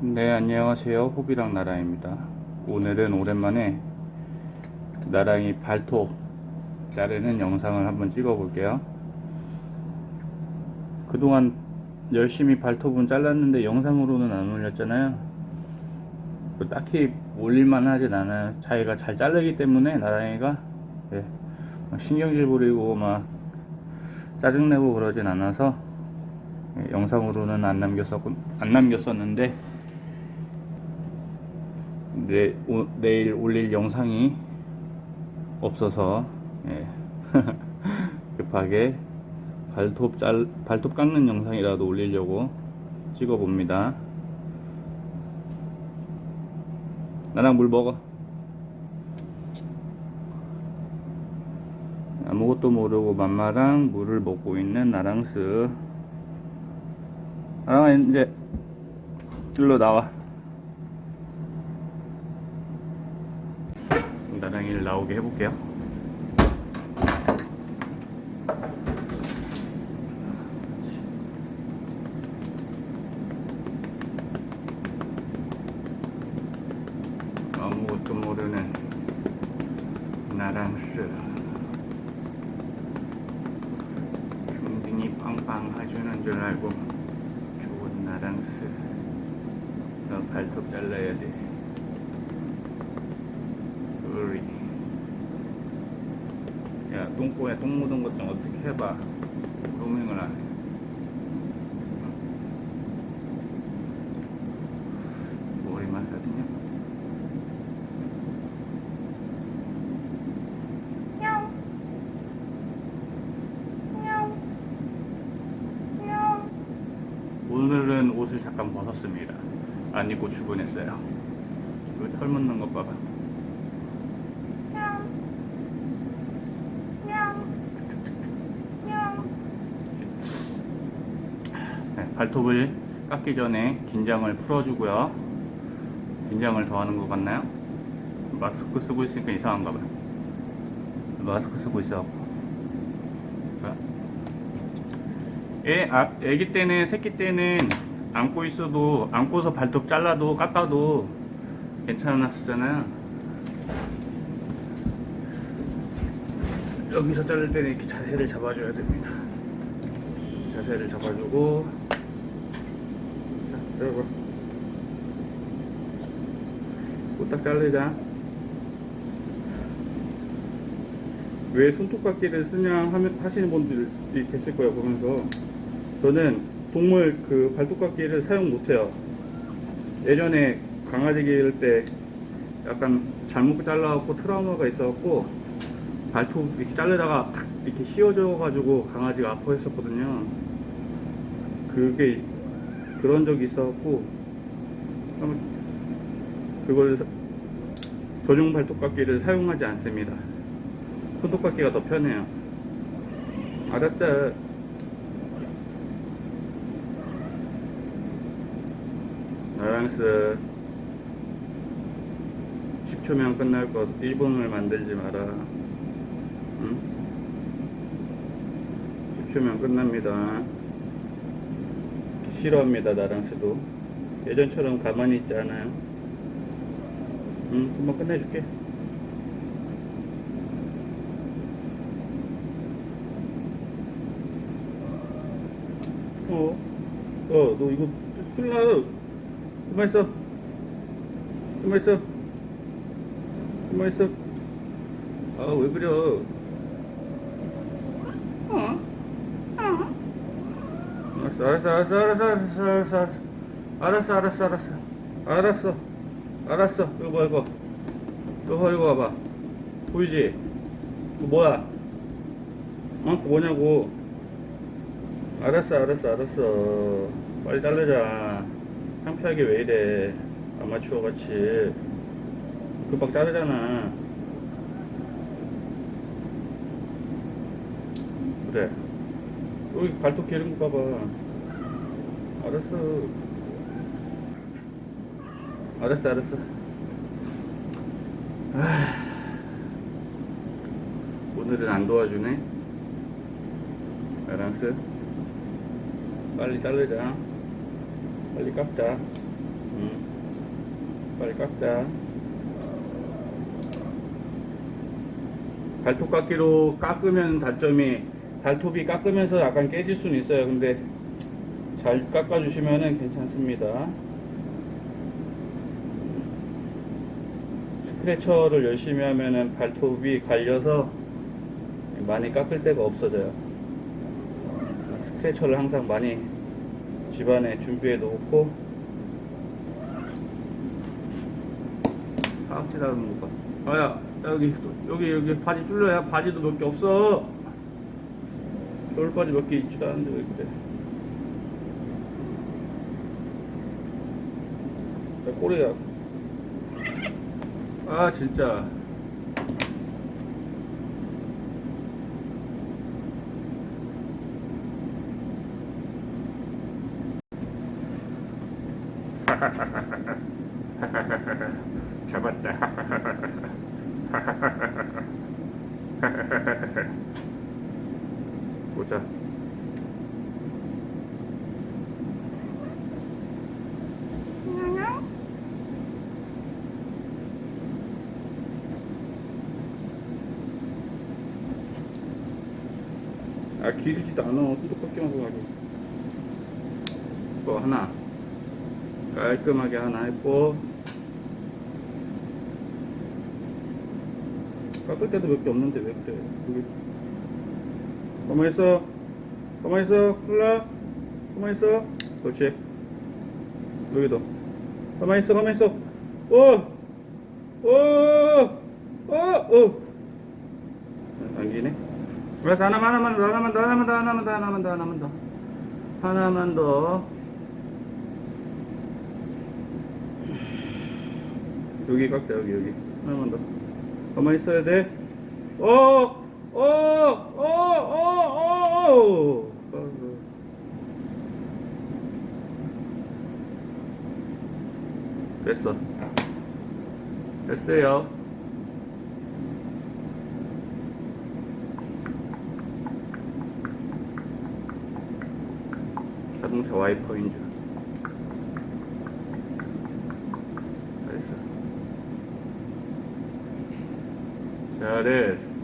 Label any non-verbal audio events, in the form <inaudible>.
네, 안녕하세요. 호비랑 나라입니다. 오늘은 오랜만에 나랑이 발톱 자르는 영상을 한번 찍어 볼게요. 그동안 열심히 발톱은 잘랐는데 영상으로는 안 올렸잖아요. 뭐 딱히 올릴만 하진 않아요. 자기가 잘 자르기 때문에 나랑이가 예, 막 신경질 부리고 막 짜증내고 그러진 않아서 예, 영상으로는 안 남겼었 안 남겼었는데 내, 오, 내일 올릴 영상이 없어서 예. <laughs> 급하게 발톱 잘 발톱 깎는 영상이라도 올리려고 찍어 봅니다. 나랑 물 먹어. 아무것도 모르고 맘마랑 물을 먹고 있는 나랑스. 나랑아 이제 일로 나와. 나랑이를 나오게 해볼게요. 아무것도 모르는 나랑스. 중딩이 빵빵 해주는 줄 알고 좋은 나랑스. 너 발톱 잘라야 돼. 우리 야 똥꼬에 똥 묻은 것 좀 어떻게 해봐. 로밍을 안해. 머리 마사지냐. 오늘은 옷을 잠깐 벗었습니다. 안 입고 출근했어요. 여기 털 묻는 것 봐봐 냐옹. 냐옹. 냐옹. 네, 발톱을 깎기 전에 긴장을 풀어주고요. 긴장을 더 하는 것 같나요? 마스크 쓰고 있으니까 이상한가 봐요. 마스크 쓰고 있어 애, 아, 애기 때는 새끼 때는 안고 있어도 안고서 발톱 잘라도 깎아도 괜찮았었잖아요. 여기서 자를 때는 이렇게 자세를 잡아줘야 됩니다. 자세를 잡아주고 자 들어봐 딱 자르자 왜 손톱깎이를 쓰냐 하시는 분들이 계실 거예요 보면서. 저는 동물 그 발톱깎이를 사용 못해요. 예전에 강아지 기를 때 약간 잘못 잘라갖고 트라우마가 있어갖고 발톱 이렇게 자르다가 탁 이렇게 휘어져 가지고 강아지가 아파했었거든요. 그게 그런 적이 한번 그걸 사- 전용 발톱깎이를 사용하지 않습니다. 손톱깎이가 더 편해요. 알았다 나랑스 10초면 끝날 것 1분을 만들지 마라. 응? 10초면 끝납니다 싫어합니다 나랑스도 예전처럼 가만히 있지 않아요 응 금방 끝내줄게 어? 어, 너 이거 큰일 나. 가만 있어. 가만 있어. 가만 있어. 아, 왜 그래? 어? 어? 알았어, 알았어, 알았어, 알았어, 알았어, 알았어, 알았어, 알았어, 알았어, 알았어. 이거 봐, 이거. 이거 봐, 이거 봐봐. 보이지? 이거 뭐야? 어? 그거 뭐냐고. 알았어, 알았어, 알았어. 빨리 자르자. 창피하게 왜 이래? 아마추어 같이. 금방 자르잖아. 그래. 여기 발톱 기른 거 봐봐. 알았어. 알았어, 알았어. 아, 오늘은 안 도와주네. 알았어. 빨리 자르자. 빨리 깎자. 음. 빨리 깎자. 발톱 깎기로 깎으면 단점이 발톱이 깎으면서 약간 깨질 수는 있어요. 근데 잘 깎아주시면은 괜찮습니다. 스크래처를 열심히 하면은 발톱이 갈려서 많이 깎을 데가 없어져요. 스크래처를 항상 많이 집안에 준비해 놓고 깍지라는 거 봐. 아야 여기 여기 여기 바지 줄러야 바지도 몇 개 없어. 겨울 바지 몇 개 있지도 않은데 왜 그래? 꼬리야. 아 진짜. <laughs> 잡았다. <laughs> 보자. 아 길지도 않아. 뚜둑밖에만 가게. 또 하나. 깔끔하게 하나 했고. 깎을 때도 몇 개 없는데 왜 그래? 여기. 가만히 있어. 가만히 있어. 클라. 가만히 있어. 그렇지. 여기도. 가만히 있어. 가만히 있어. 오! 오! 오! 오! 당기네. 그래서 하나만 하나만 더 하나만 더 하나만 더 하나만 더 하나만 더 하나만 더 하나만 더 여기 깎자 여기 여기 하나만 더 가만히 있어야 돼 어! 어! 어! 어! 어! 됐어 됐어요 자동차 와이퍼인 줄. 잘했어. 잘했어.